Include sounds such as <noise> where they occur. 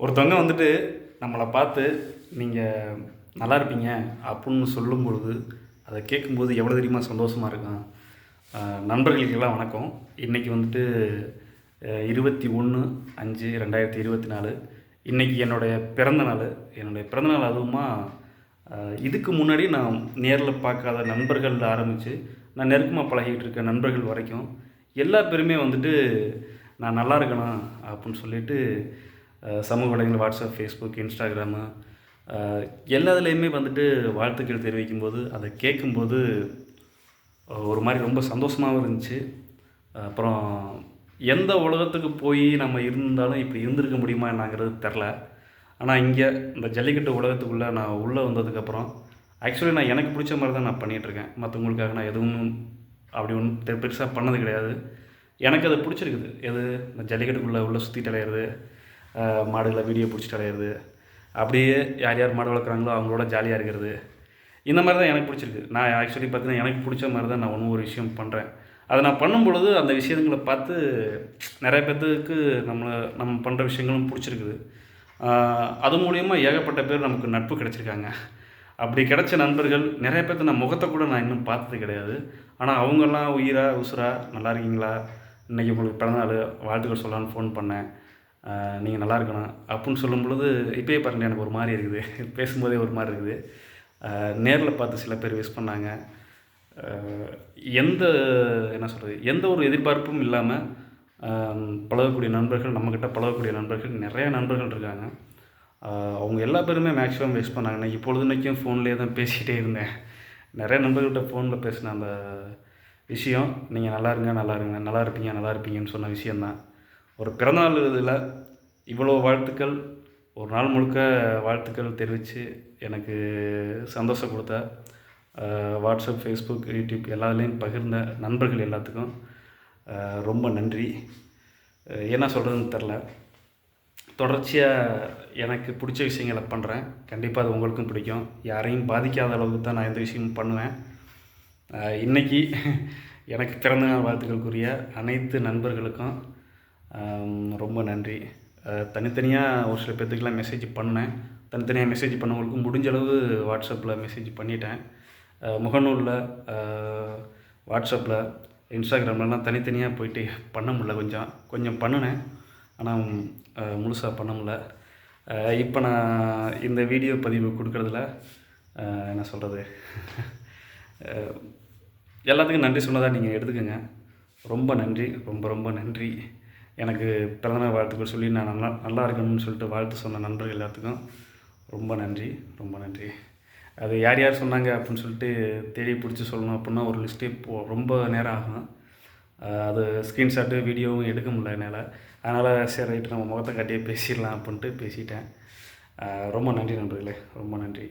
ஒருத்தவங்க வந்துட்டு நம்மளை பார்த்து நீங்கள் நல்லா இருப்பீங்க அப்புடின்னு சொல்லும் பொழுது அதை கேட்கும்போது எவ்வளோ தெரியுமா சந்தோஷமாக இருக்கும். நண்பர்களுக்கெல்லாம் வணக்கம். இன்றைக்கி வந்துட்டு இருபத்தி ஒன்று அஞ்சு ரெண்டாயிரத்தி இருபத்தி நாலு. இன்றைக்கி என்னுடைய பிறந்த நாள். என்னுடைய பிறந்தநாள் அதுவுமா இதுக்கு முன்னாடி நான் நேரில் பார்க்காத நண்பர்கள் ஆரம்பித்து நான் நெருக்கமாக பழகிட்டு இருக்க நண்பர்கள் வரைக்கும் எல்லா பேருமே வந்துட்டு நான் நல்லா இருக்கணும் அப்படின்னு சொல்லிட்டு சமூக வலைகள் வாட்ஸ்அப் ஃபேஸ்புக் இன்ஸ்டாகிராமு எல்லாத்துலேயுமே வந்துட்டு வாழ்த்துக்கள் தெரிவிக்கும்போது அதை கேட்கும்போது ஒரு மாதிரி ரொம்ப சந்தோஷமாகவும் இருந்துச்சு. அப்புறம் எந்த உலகத்துக்கு போய் நம்ம இருந்தாலும் இப்படி இருந்திருக்க முடியுமா என்னங்கிறது தெரில. ஆனால் இங்கே இந்த ஜல்லிக்கட்டு உலகத்துக்குள்ளே நான் உள்ளே வந்ததுக்கப்புறம் ஆக்சுவலி நான் எனக்கு பிடிச்ச மாதிரி தான் நான் பண்ணிகிட்ருக்கேன் மற்றவங்களுக்காக நான் எதுவும் அப்படி ஒன்றும் பெருசாக பண்ணது கிடையாது. எனக்கு அது பிடிச்சிருக்குது. எது? இந்த ஜல்லிக்கட்டுக்குள்ளே உள்ளே சுற்றி தலையிறது மாடுகளை வீடியோ பிடிச்சிட்டு அடையிறது அப்படியே யார் யார் மாடு வளர்க்குறாங்களோ அவங்களோட ஜாலியாக இருக்கிறது. இந்த மாதிரி தான் எனக்கு பிடிச்சிருக்கு. நான் ஆக்சுவலி பார்த்தீங்கன்னா எனக்கு பிடிச்ச மாதிரி தான் நான் ஒன்றும் ஒரு விஷயம் பண்ணுறேன் அதை நான் பண்ணும்பொழுது அந்த விஷயங்களை பார்த்து நிறைய பேர்த்துக்கு நம்மளை நம்ம பண்ணுற விஷயங்களும் பிடிச்சிருக்குது. அது மூலயமா ஏகப்பட்ட பேர் நமக்கு நட்பு கிடச்சிருக்காங்க. அப்படி கிடைச்ச நண்பர்கள் நிறைய பேர்த்த நான் முகத்தை கூட நான் இன்னும் பார்த்தது கிடையாது. ஆனால் அவங்கெல்லாம் உயிரா உசுரா நல்லா இருக்கீங்களா? இன்றைக்கி உங்களுக்கு பிறந்தநாள் வாழ்த்துக்கள் சொல்லலான்னு ஃபோன் பண்ணேன். நீங்கள் நல்லா இருக்கணும் அப்படின்னு சொல்லும் பொழுது இப்போயே பாருங்கள் எனக்கு ஒரு மாதிரி இருக்குது. <laughs> பேசும்போதே ஒரு மாதிரி இருக்குது. நேரில் பார்த்து சில பேர் விஷ் பண்ணாங்க. எந்த என்ன சொல்கிறது எந்த ஒரு எதிர்பார்ப்பும் இல்லாமல் பழகக்கூடிய நண்பர்கள் நம்மக்கிட்ட பழகக்கூடிய நண்பர்கள் நிறைய நண்பர்கள் இருக்காங்க. அவங்க எல்லா பேருமே மேக்ஸிமம் வேஸ்ட் பண்ணாங்க நான் இப்பொழுது இன்றைக்கும் ஃபோன்லேயே தான் பேசிகிட்டே இருந்தேன். நிறைய நண்பர்கள்ட்ட ஃபோனில் பேசின அந்த விஷயம் நீங்கள் நல்லா இருங்க நல்லா இருங்க நல்லா இருப்பீங்க நல்லா இருப்பீங்கன்னு சொன்ன விஷயந்தான் ஒரு பிறந்தநாள் இதில் இவ்வளோ வாழ்த்துக்கள். ஒரு நாள் முழுக்க வாழ்த்துக்கள் தெரிவித்து எனக்கு சந்தோஷம் கொடுத்த வாட்ஸ்அப் ஃபேஸ்புக் யூடியூப் எல்லாத்துலேயும் பகிர்ந்த நண்பர்கள் எல்லாத்துக்கும் ரொம்ப நன்றி. என்ன சொல்கிறதுன்னு தெரில தொடர்ச்சியாக எனக்கு பிடிச்ச விஷயங்களை பண்ணுறேன் கண்டிப்பாக அது உங்களுக்கும் பிடிக்கும். யாரையும் பாதிக்காத அளவுக்கு தான் நான் எந்த விஷயமும் பண்ணுவேன். இன்றைக்கி எனக்கு பிறந்தநாள் வாழ்த்துக்களுக்குரிய அனைத்து நண்பர்களுக்கும் ரொம்ப நன்றி. தனித்தனியாக ஒரு சில பேர்த்துக்கெலாம் மெசேஜ் பண்ணேன் தனித்தனியாக மெசேஜ் பண்ணவங்களுக்கு முடிஞ்ச அளவு வாட்ஸ்அப்பில் மெசேஜ் பண்ணிட்டேன். முகநூலில் வாட்ஸ்அப்பில் இன்ஸ்டாகிராம்லலாம் தனித்தனியாக போயிட்டு பண்ண முடியல கொஞ்சம். கொஞ்சம் பண்ணினேன். ஆனால் முழுசாக பண்ண முடில இப்போ நான் இந்த வீடியோ பதிவு கொடுக்குறதுல என்ன சொல்கிறது எல்லாத்துக்கும் நன்றி சொன்னதாக நீங்கள் எடுத்துக்கோங்க. ரொம்ப நன்றி. ரொம்ப ரொம்ப நன்றி. எனக்கு பிறந்தநாள் வாழ்த்துக்கள் சொல்லி நான் நல்லா நல்லா இருக்கணும்னு சொல்லிட்டு வாழ்த்து சொன்ன நண்பர்கள் எல்லாத்துக்கும் ரொம்ப நன்றி ரொம்ப நன்றி. அது யார் யார் சொன்னாங்க அப்படின்னு சொல்லிட்டு தேடி பிடிச்சி சொல்லணும் அப்படின்னா ஒரு லிஸ்ட்டே போ ரொம்ப நேரம் ஆகும். அது ஸ்க்ரீன்ஷாட்டு வீடியோவும் எடுக்க முடியல என்னால். அதனால் சரி ரைட்டு நம்ம முகத்தை காட்டியே பேசிடலாம் அப்படின்ட்டு பேசிட்டேன். ரொம்ப நன்றி நண்பர்களே ரொம்ப நன்றி.